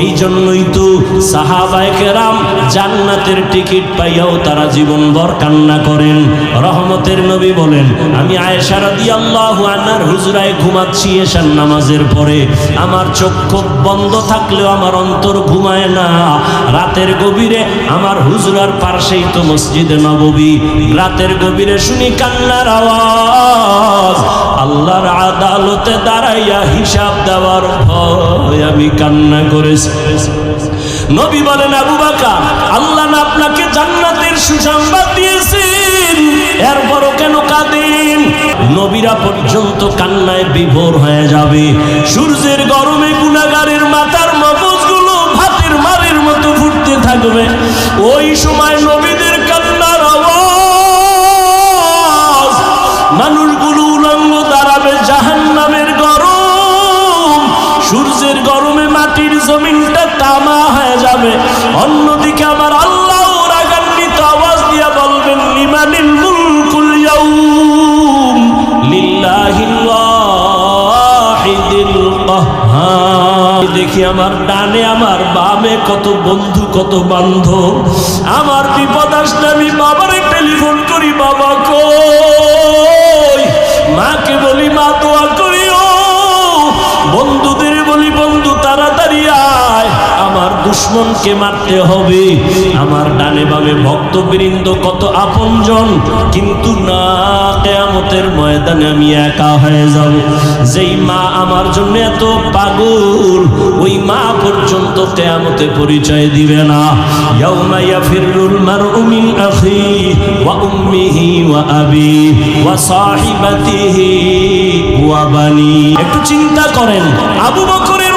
এই জন্যই তো সাহাবায়ে কেরাম জান্নাতের টিকিট পাইয়াও তারা জীবনভর কান্না করেন। রহমতের নবী বলেন, আমি আয়েশা রাদিয়াল্লাহু আনহার হুজরায় ঘুমাচ্ছি এশার নামাজের পরে। আমার চক্ষু বন্ধ থাকলেও আমার অন্তর ঘুমায় না। রাতের গভীরে আমার হুজরার পাশেই তো মসজিদে নববী। রাতের গভীরে শুনি কান্নার আওয়াজ। আল্লাহর আদালতে দাঁড়াইয়া হিসাব দেওয়ার ভয় আমি কান্না করেছি। নবী বলেন, আবু বাকার, আল্লাহ আপনাকে জান্নাতের সুসংবাদ দিয়েছেন। এরপরও কেন কাঁদেন? নবীরা পর্যন্ত কান্নায় বিভোর হয়ে যাবে। সূর্যের গরমে গুণাগারের মাথার মগজগুলো ভাতের মারের মতো ফুটতে থাকবে। ওই সময় নবীদের কান্নার আওয়াজ, মানুষগুলো উলঙ্গ দাঁড়াবে জাহান নামের গরম। সূর্যের গরমে জমিনটা তামা হয়ে যাবে। অন্যদিকে আমার আল্লাহ রাগান্বিত আওয়াজ দিয়া বলবেন, লিমানিল মুলকুল ইয়াউম লিল্লাহিল ওয়াহিদিল কাহ্হার দেখি আমার ডানে, আমার বামে কত বন্ধু, কত বান্ধব। আমার বিপদ আসলে আমি বাবারে টেলিফোন করি, বাবা কই দুশ্মনকে মারতে হবে। আমার ডানে বামে ভক্তবৃন্দ কত আপনজন। কিন্তু না, কেয়ামতের ময়দানে আমি একা হয়ে যাব। যেই মা আমার জন্য এত পাগল, ওই মা পর্যন্ত কেয়ামতে পরিচয় দিবে না। ইয়াউমা ইয়াফিরুল মারউ মিন আখি ওয়া উম্মিহি ওয়া আবি ওয়া সাহিবাতিহি ওয়া বানি। একটু চিন্তা করেন, আবু বকরের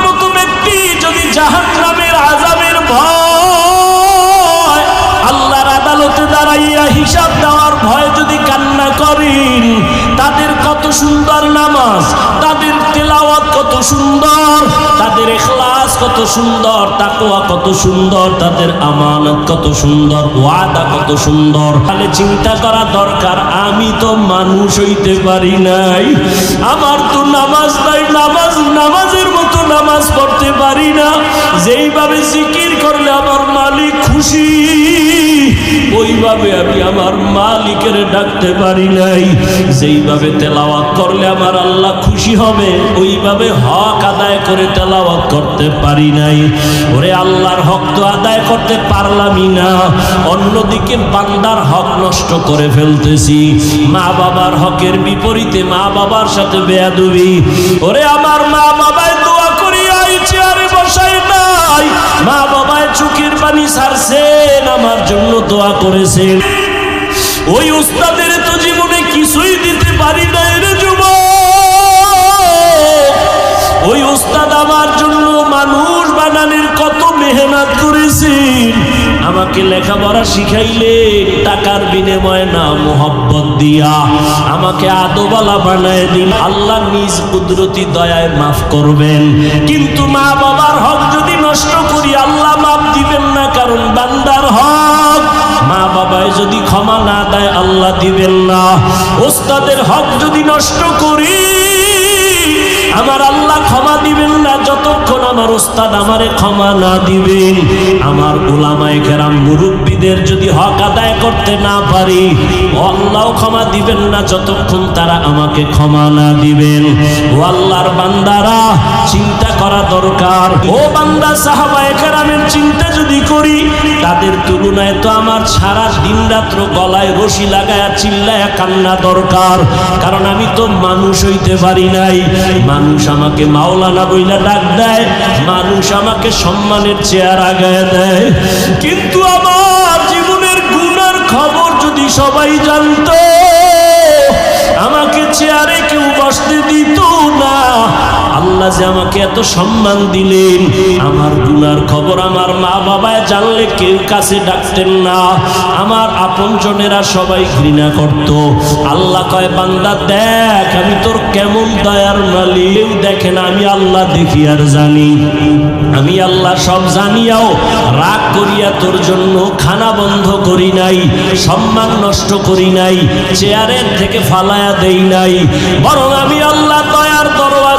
আল্লাহর দাঁড়াইয়া হিসাব দেওয়ার ভয় যদি কান্না করেন, তাদের কত সুন্দর নামাজ, তাদের তেলাওয়াত কত সুন্দর, তাদের এখলাস কত সুন্দর, তাকওয়া কত সুন্দর, তাদের আমানত কত সুন্দর, ওয়াদা কত সুন্দর। তাহলে চিন্তা করা দরকার, আমি তো মানুষ হইতে পারি নাই, আমার তো নামাজ নাই, নামাজ, নামাজের মতো নামাজ পড়তে পারি না, যেইভাবে জিকির করলে আমার মালিক খুশি। ওইভাবে আমি আমার মালিকের ডাকতে পারি নাই। যেইভাবে তেলাওয়াত করলে আমার আল্লাহ খুশি হবে, ওইভাবে হক আদায় করে তেলাওয়াত করতে পারি নাই। ওরে আল্লাহর হক তো আদায় করতে পারলামই না। অন্যদিকে বান্দার হক নষ্ট করে ফেলতেছি। মা বাবার হকের বিপরীতে মা বাবার সাথে বেয়াদুবি। ওরে আমার মা বাবায় দোয়া করি আই চেয়ারে বসাই নাই। মা বাবায় চুকির পানি আমার জন্য দোয়া করেছেন। ওই উস্তাদের তো জীবনে কিছুই দিতে পারি না রে যুবক। ওই উস্তাদ আমার জন্য মানুষ বানানোর কত মেহনত করেছেন। আমাকে লেখাপড়া শিখাইলে টাকার বিনিময়ে না মোহব্বত দিয়া। আমাকে আদোবালা বানায় দিন। আল্লাহ নিজ কুদরতি দয়ায় মাফ করবেন। কিন্তু মা বাবার হক যদি নষ্ট করি, আল্লাহ মাফ দিবেন না, কারণ বান্দার হক মা বাবায় যদি ক্ষমা না দেয়, আল্লাহ দিবেন না। ওস্তাদের হক যদি নষ্ট করি, আমার আল্লাহ ক্ষমা দিবেন না। যতক্ষণ আমার ওস্তাদ আমারে ক্ষমা না দিবেন, আমার ওলামায়ে কেরাম মুরব্বীদের যদি হক আদায় করতে না পারি আল্লাহ ক্ষমা দিবেন না। যতক্ষণ তারা আমাকে ক্ষমা না দিবেন, ও আল্লাহর বান্দারা, চিন্তা করা দরকার। ও বান্দা, সাহাবায়ে কেরামের চিন্তা যদি করি, তাদের তুলনায় তো আমার সারা দিন রাত্র গলায় রশি লাগায়া চিল্লায়া কান্না দরকার। কারণ আমি তো মানুষ হইতে পারি নাই। মানুষ আমাকে মাওলানা বইলা ডাক দেয়, মানুষ আমাকে সম্মানের চেয়ার আগায় দেয়। কিন্তু আমার জীবনের গুণার খবর যদি সবাই জানতো আল্লাহ যে আমাকে এত সম্মান দিলেন, আমার গুনার খবর আমার মা বাবায় জানলে কেউ কাছে ডাকতেন না। আমার আপনজনেরা সবাই ঘৃণা করত। আল্লাহ কয়, বান্দা, দেখ, আমি তোর কেমন দয়ার মালিক। কেউ দেখে না, আমি আল্লাহ দেখি আর জানি। আমি আল্লাহ সব জানিয়াও, রাগ করিয়া তোর জন্য খানা বন্ধ করি নাই, সম্মান নষ্ট করি নাই, চেয়ারের থেকে ফালায়া দেই নাই। বরং আমি আল্লাহ দয়ার দরওয়াজা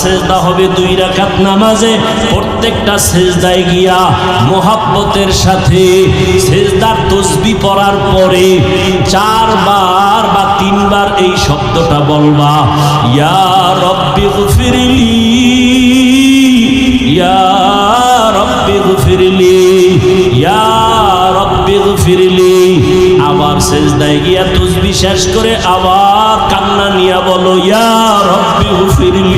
সেজদা হবে দুই রাকাত নামাজে, প্রত্যেকটা সেজদায় গিয়া মোহাব্বতের সাথে সেজদার তসবি পড়ার পরে চারবার বা তিনবার এই শব্দটা বলবা, ইয়া রব্বি গফিরলি, ইয়া রব্বি গফিরলি, ইয়া রব্বি গফিরলি। আবার সেজদায় গিয়া তসবি শেষ করে আবার কান্না নিয়া বলো, ইয়া রব্বি গফিরলি।